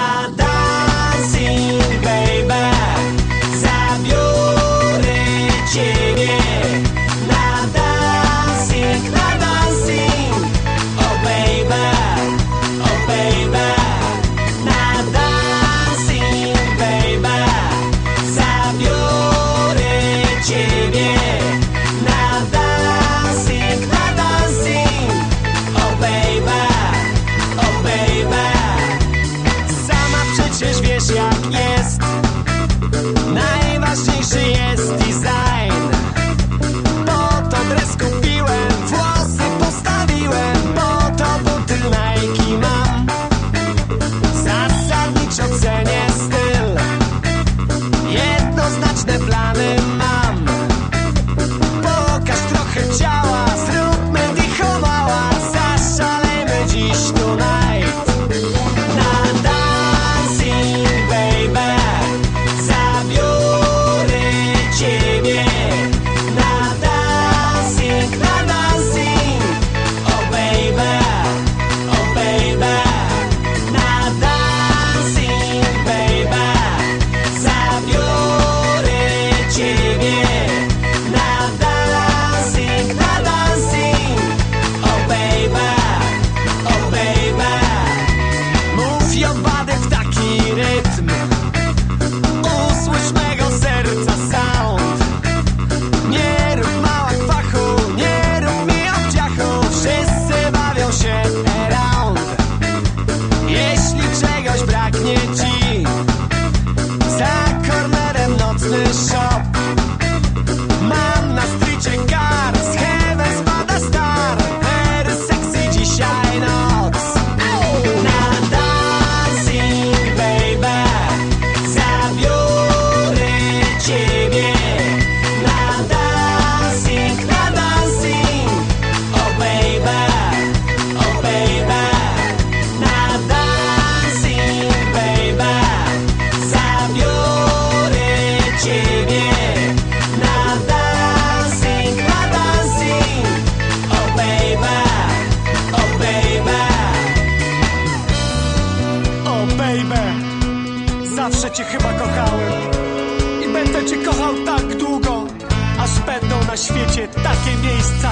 trata. cię chyba kochałem. I będę cię kochał tak długo Aż będą na świecie takie miejsca.